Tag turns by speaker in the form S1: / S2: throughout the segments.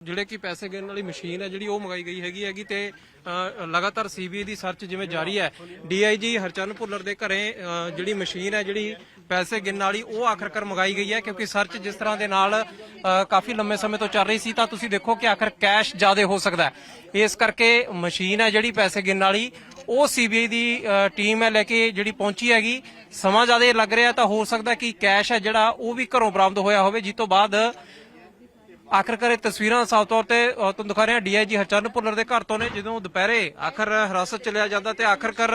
S1: ਜਿਹੜੇ ਕਿ ਪੈਸੇ ਗਿਣਨ ਵਾਲੀ ਮਸ਼ੀਨ ਹੈ ਜਿਹੜੀ ਉਹ ਮੰਗਾਈ ਗਈ ਹੈਗੀ ਹੈਗੀ ਤੇ ਅ, ਲਗਾਤਾਰ ਸੀਬੀਆਈ ਦੀ ਸਰਚ ਜਿਵੇਂ ਜਾਰੀ ਹੈ ਡੀਆਈਜੀ ਹਰਚਰਨ ਭੁੱਲਰ ਦੇ ਘਰੇ ਜਿਹੜੀ ਮਸ਼ੀਨ ਹੈ ਜਿਹੜੀ ਪੈਸੇ ਗਿਣਨ ਵਾਲੀ ਉਹ ਆਖਰਕਾਰ ਮੰਗਾਈ ਗਈ ਹੈ ਕਿਉਂਕਿ ਸਰਚ ਜਿਸ ਤਰ੍ਹਾਂ ਦੇ ਨਾਲ ਕਾਫੀ ਲੰਮੇ ਸਮੇਂ ਤੋਂ ਚੱਲ ਰਹੀ ਸੀ ਤਾਂ ਤੁਸੀਂ ਦੇਖੋ ਕਿ ਆਖਰ ਕੈਸ਼ ਜ਼ਿਆਦਾ ਹੋ ਸਕਦਾ ਹੈ। ਇਸ ਕਰਕੇ ਮਸ਼ੀਨ ਹੈ ਜਿਹੜੀ ਪੈਸੇ ਗਿਣਨ ਵਾਲੀ ਉਹ ਸੀਬੀਆਈ ਦੀ ਟੀਮ ਹੈ ਲੈ ਕੇ ਜਿਹੜੀ ਪਹੁੰਚੀ ਹੈਗੀ। ਸਮਾਂ ਜ਼ਿਆਦਾ ਲੱਗ ਰਿਹਾ ਤਾਂ ਹੋ ਸਕਦਾ ਕਿ ਕੈਸ਼ ਹੈ ਜਿਹੜਾ ਉਹ ਵੀ ਘਰੋਂ ਬਰਾਮਦ ਹੋਇਆ ਹੋਵੇ ਜਿਸ ਤੋਂ ਬਾਅਦ ਆਖਰਕਾਰ ਇਹ ਤਸਵੀਰਾਂ ਸਾਫ਼ ਤੌਰ ਤੇ ਤੁਹਾਨੂੰ ਦਿਖਾ ਰਹੇ ਹਾਂ ਡੀਆਈਜੀ ਹਰਚਰਨ ਭੁੱਲਰ ਦੇ ਘਰ ਤੋਂ ਨੇ ਜਦੋਂ ਦੁਪਹਿਰੇ ਆਖਰ ਹਿਰਾਸਤ ਚਲਿਆ ਜਾਂਦਾ ਤੇ ਆਖਰਕਾਰ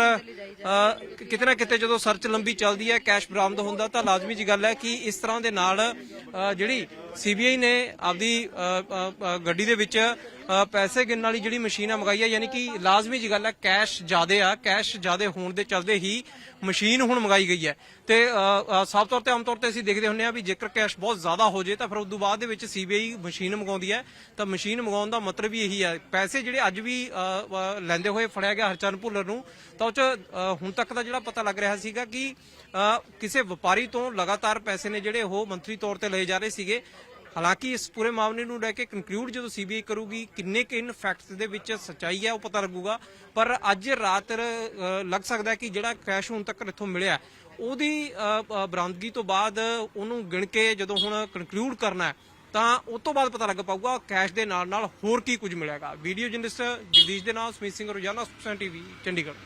S1: ਕਿਤੇ ਨਾ ਕਿਤੇ ਜਦੋਂ ਸਰਚ ਲੰਬੀ ਚੱਲਦੀ ਹੈ ਕੈਸ਼ ਬਰਾਮਦ ਹੁੰਦਾ ਤਾਂ ਲਾਜ਼ਮੀ ਜੀ ਗੱਲ ਹੈ ਕਿ ਇਸ ਤਰ੍ਹਾਂ ਦੇ ਨਾਲ ਅ, ਜਿਹੜੀ ਸੀਬੀਆਈ ਨੇ ਆਪਦੀ ਗੱਡੀ ਦੇ ਵਿੱਚ ਪੈਸੇ ਗਿਣਨ ਵਾਲੀ ਜਿਹੜੀ ਮਸ਼ੀਨ ਆ ਮੰਗਾਈ ਹੈ ਯਾਨੀ ਕਿ ਲਾਜ਼ਮੀ ਜੀ ਗੱਲ ਹੈ ਕੈਸ਼ ਜ਼ਿਆਦੇ ਆ ਕੈਸ਼ ਜ਼ਿਆਦੇ ਹੋਣ ਦੇ ਚਲਦੇ ਹੀ ਮਸ਼ੀਨ ਹੁਣ ਮੰਗਾਈ ਗਈ ਹੈ। ਤੇ ਸਾਫ਼ ਤੌਰ ਤੇ, ਆਮ ਤੌਰ ਤੇ ਅਸੀਂ ਦੇਖਦੇ ਹੁੰਦੇ ਆ ਵੀ ਜੇਕਰ ਕੈਸ਼ ਬਹੁਤ ਜ਼ਿਆਦਾ ਹੋ ਜੇ ਤਾਂ ਫਿਰ ਉਸ ਤੋਂ ਬਾਅਦ ਦੇ ਵਿੱਚ ਸੀਬੀਆਈ ਮਸ਼ੀਨ ਮੰਗਾਉਂਦੀ ਹੈ। ਤਾਂ ਮਸ਼ੀਨ ਮੰਗਾਉਣ ਦਾ ਮਤਲਬ ਵੀ ਇਹੀ ਹੈ, ਪੈਸੇ ਜਿਹੜੇ ਅੱਜ ਵੀ ਲੈਂਦੇ ਹੋਏ ਫੜਿਆ ਗਿਆ ਹਰਚਰਨ ਭੁੱਲਰ ਨੂੰ, ਤਾਂ ਉਹ ਚ ਹੁਣ ਤੱਕ ਦਾ ਜਿਹੜਾ ਪਤਾ ਲੱਗ ਰਿਹਾ ਸੀਗਾ ਕਿ ਕਿਸੇ ਵਪਾਰੀ ਤੋਂ ਲਗਾਤਾਰ ਪੈਸੇ ਨੇ ਜਿਹੜੇ ਉਹ ਮੰਤਰੀ ਤੌਰ ਤੇ ਲਏ ਜਾ ਰਹੇ ਸੀਗੇ। ਹਾਲਾਂਕਿ ਇਸ ਪੂਰੇ ਮਾਮਲੇ ਨੂੰ ਲੈ ਕੇ ਕਨਕਲੂਡ ਜਦੋਂ ਸੀਬੀਆਈ ਕਰੂਗੀ, ਕਿੰਨੇ ਕਿਨ ਫੈਕਟਸ ਦੇ ਵਿੱਚ ਸੱਚਾਈ ਹੈ ਉਹ ਪਤਾ ਲੱਗੂਗਾ। ਪਰ ਅੱਜ ਰਾਤ ਲੱਗ ਸਕਦਾ ਕਿ ਜਿਹੜਾ ਕੈਸ਼ ਹੁਣ ਤੱਕ ਇੱਥੋਂ ਮਿਲਿਆ ਉਹਦੀ ਬਰਾਮਦਗੀ ਤੋਂ ਬਾਅਦ ਉਹਨੂੰ ਗਿਣ ਕੇ ਜਦੋਂ ਹੁਣ ਕਨਕਲੂਡ ਕਰਨਾ ਤਾਂ ਉਸ ਤੋਂ ਬਾਅਦ ਪਤਾ ਲੱਗ ਪਾਊਗਾ ਕੈਸ਼ ਦੇ ਨਾਲ ਨਾਲ ਹੋਰ ਕੀ ਕੁਝ ਮਿਲੇਗਾ ਵੀਡੀਓ ਜਰਨਲਿਸਟ ਜਗਦੀਸ਼ ਦੇ ਨਾਲ ਸੁਮੀਤ ਸਿੰਘ ਰੋਜ਼ਾਨਾ, ਸੁਖਸਨ ਟੀਵੀ ਚੰਡੀਗੜ੍ਹ।